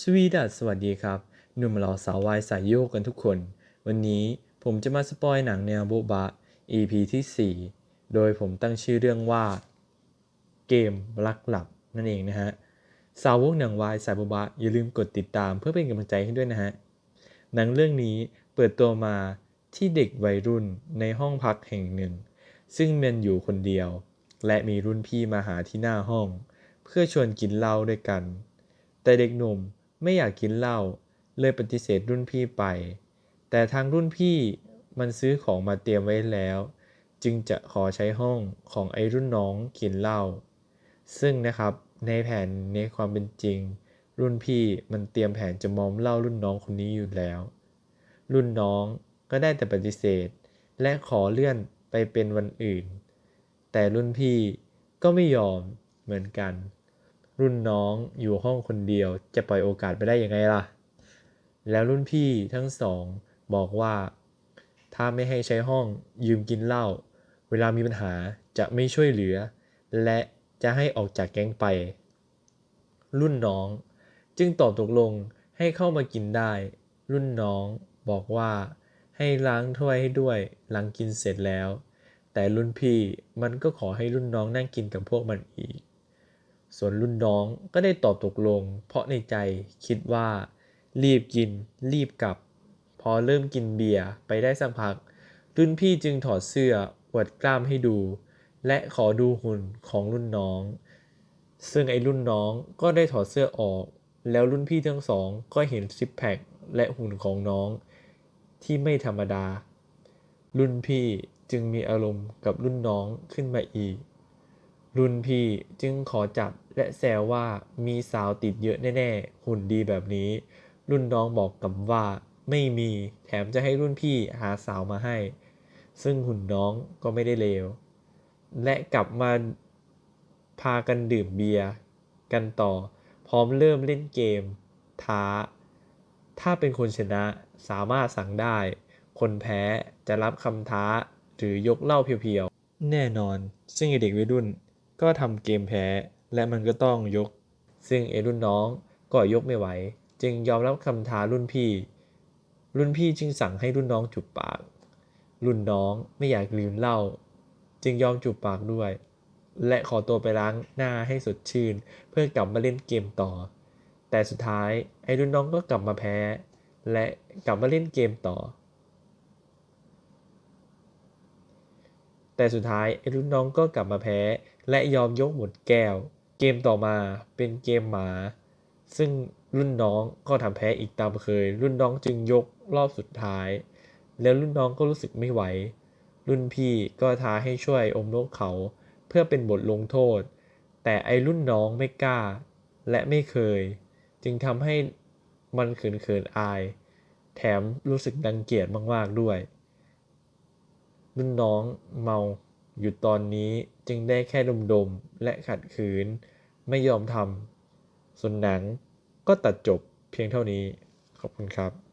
สวีดัสสวัสดีครับ หนุ่มหล่อสาววายสายโยกกันทุกคน วันนี้ผมจะมาสปอยหนังแนวโบบะ EP ที่ 4 โดยผมตั้งชื่อเรื่องว่า เกมรักหลับนั่นเองนะฮะ สาวกหนังวายสายโบบะ อย่าลืมกดติดตามเพื่อเป็นกำลังใจให้ด้วยนะฮะ หนังเรื่องนี้เปิดตัวมาที่เด็กวัยรุ่นในห้องพักแห่งหนึ่ง ซึ่งเมนอยู่คนเดียว และมีรุ่นพี่มาหาที่หน้าห้อง เพื่อชวนกินเหล้าด้วยกัน แต่เด็กหนุ่ม ไม่อยากกินเหล้าเลยปฏิเสธรุ่นพี่ไป แต่ทางรุ่นพี่มันซื้อของมาเตรียมไว้แล้ว จึงจะขอใช้ห้องของไอ้รุ่นน้องกินเหล้าซึ่งนะครับในแผนในความเป็นจริง รุ่นพี่มันเตรียมแผนจะมอมเหล้ารุ่นน้องคนนี้อยู่แล้ว รุ่นน้องก็ได้แต่ปฏิเสธ และขอเลื่อนไปเป็นวันอื่น แต่รุ่นพี่ก็ไม่ยอมเหมือนกัน รุ่นน้องอยู่ห้องคนเดียวจะปล่อยโอกาสไปได้ยังไงล่ะ แล้วรุ่นพี่ทั้งสองบอกว่า ถ้าไม่ให้ใช้ห้องยืมกินเหล้าเวลามีปัญหาจะไม่ช่วยเหลือ และจะให้ออกจากแก๊งไป รุ่นน้องจึงตอบตกลงให้เข้ามากินได้ รุ่นน้องบอกว่าให้ล้างถ้วยให้ด้วยหลังกินเสร็จแล้ว แต่รุ่นพี่มันก็ขอให้รุ่นน้องนั่งกินกับพวกมันอีก ส่วนรุ่นน้องก็ได้ตอบตกลง เพราะในใจคิดว่า รีบกิน รีบกลับ พอเริ่มกินเบียร์ไปได้สักพัก รุ่นพี่จึงถอดเสื้ออวดกล้ามให้ดู และขอดูหุ่นของรุ่นน้อง ซึ่งไอ้รุ่นน้องก็ได้ถอดเสื้อออก แล้วรุ่นพี่ทั้งสองก็เห็นซิปแพคและหุ่นของน้อง ที่ไม่ธรรมดา รุ่นพี่จึงมีอารมณ์กับรุ่นน้องขึ้นมาอีก รุ่นพี่จึงขอจับและแซวว่ามีสาวติดเยอะแน่ๆ หุ่นดีแบบนี้ รุ่นน้องบอกกลับว่าไม่มีแถมจะให้รุ่นพี่หาสาวมาให้ ซึ่งหุ่นน้องก็ไม่ได้เลว และกลับมาพากันดื่มเบียร์กันต่อ พร้อมเริ่มเล่นเกม ท้า ถ้าเป็นคนชนะสามารถสั่งได้ คนแพ้จะรับคำท้าหรือยกเหล้าเพียวๆ แน่นอน ซึ่งเด็กวัยรุ่น ก็ทำเกมแพ้ และมันก็ต้องยก ซึ่งไอรุ่นน้องก็ยกไม่ไหว จึงยอมรับคำท้ารุ่นพี่ รุ่นพี่จึงสั่งให้รุ่นน้องจุบปาก รุ่นน้องไม่อยากลืมเล้าจึงยอมจูบปากด้วย และขอตัวไปล้างหน้าให้สดชื่น เพื่อกลับมาเล่นเกมต่อ แต่สุดท้ายไอ้รุ่นน้องก็กลับมาแพ้ และกลับมาเล่นเกมต่อ แต่สุดท้ายไอ้รุ่นน้องก็กลับมาแพ้ และยอมยกหมดแก้ว เกมต่อมาเป็นเกมหมา ซึ่งรุ่นน้องก็ทำแพ้อีกตามเคย รุ่นน้องจึงยกรอบสุดท้าย แล้วรุ่นน้องก็รู้สึกไม่ไหว รุ่นพี่ก็ท้าให้ช่วยอมนกเขา เพื่อเป็นบทลงโทษ แต่ไอรุ่นน้องไม่กล้า และไม่เคย จึงทำให้มันเขินๆอาย แถมรู้สึกดังเกียจมากๆด้วย รุ่นน้องเมาอยู่ตอนนี้จึงได้แค่ดมๆและขัดขืน ไม่ยอมทำส่วนหนังก็ตัดจบเพียงเท่านี้ ขอบคุณครับ